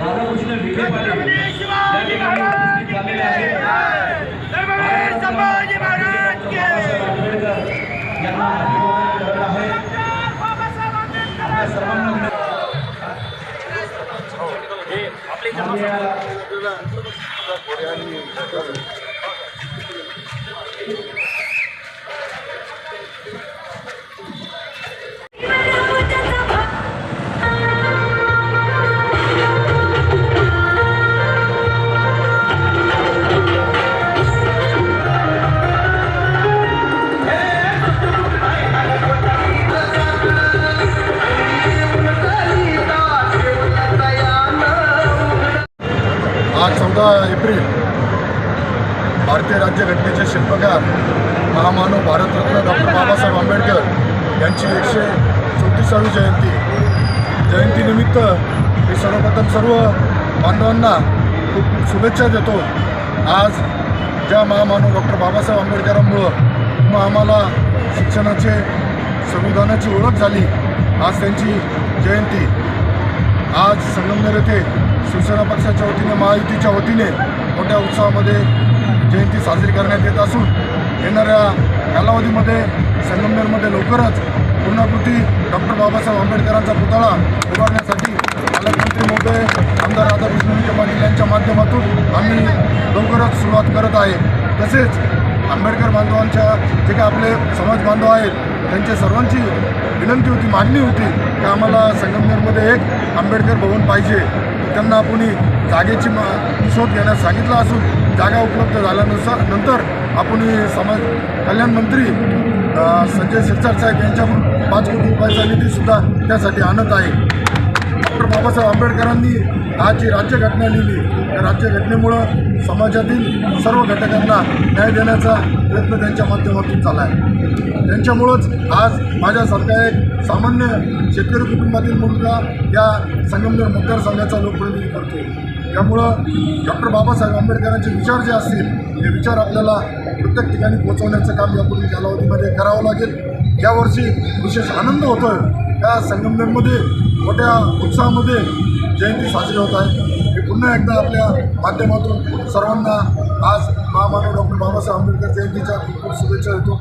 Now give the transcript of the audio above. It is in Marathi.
राधाकृष्ण विखे पाटील या ठिकाणी उपस्थित झालेले आहेत बाबासाहेब आंबेडकर यांना चौदा एप्रिल भारतीय राज्यघटनेचे शिल्पकार महामानव भारतरत्न डॉक्टर बाबासाहेब आंबेडकर यांची एकशे चौतीसावी जयंती. जयंतीनिमित्त मी सर्वप्रथम सर्व बांधवांना खूप शुभेच्छा देतो. आज ज्या महामानव डॉक्टर बाबासाहेब आंबेडकरांमुळं मग आम्हाला शिक्षणाचे संविधानाची ओळख झाली आज त्यांची जयंती. आज संगमनेर येथे शिवसेना पक्षाच्या वतीने महायुतीच्या वतीने मोठ्या उत्साहामध्ये जयंती साजरी करण्यात येत असून येणाऱ्या कालावधीमध्ये संगमनेरमध्ये लवकरच पूर्णाकृती डॉक्टर बाबासाहेब आंबेडकरांचा पुतळा उभारण्यासाठी पालकमंत्री महोदय आमदार राधाकृष्ण विखे पाटील यांच्या माध्यमातून आम्ही लवकरच सुरुवात करत आहे. तसेच आंबेडकर बांधवांच्या जे काही आपले समाज बांधव आहेत त्यांच्या सर्वांची विनंती होती मागणी होती की आम्हाला संगमनेरमध्ये एक आंबेडकर भवन पाहिजे. त्यांना आपण जागेची मा शोध घेण्यास सांगितलं असून जागा उपलब्ध झाल्यानुसार नंतर आपण समाज कल्याण मंत्री संजय शिरसाट साहेब यांच्याकडून पाच कोटी रुपयाचा निधीसुद्धा त्यासाठी आणत आहे. बाबासाहेब आंबेडकरांनी आज जी राज्यघटना लिहिली त्या राज्यघटनेमुळं समाजातील सर्व घटकांना न्याय देण्याचा प्रयत्न त्यांच्या माध्यमातून झाला आहे त्यांच्यामुळंच आज माझ्यासारखा एक सामान्य शेतकरी कुटुंबातील मुलगा या संगमनेर मतदारसंघाचा लोकप्रतिनिधी करतो त्यामुळं डॉक्टर बाबासाहेब आंबेडकरांचे विचार जे असतील ते विचार आपल्याला प्रत्येक ठिकाणी पोहोचवण्याचं काम यापूर्वी कालावधीमध्ये करावं लागेल. यावर्षी विशेष आनंद होतोय. या संगमनेरमध्ये मोठ्या उत्साहामध्ये जयंती साजरी होत आहे. मी पुन्हा एकदा आपल्या माध्यमातून सर्वांना आज महामानव डॉक्टर बाबासाहेब आंबेडकर जयंतीच्या खूप खूप शुभेच्छा देतो.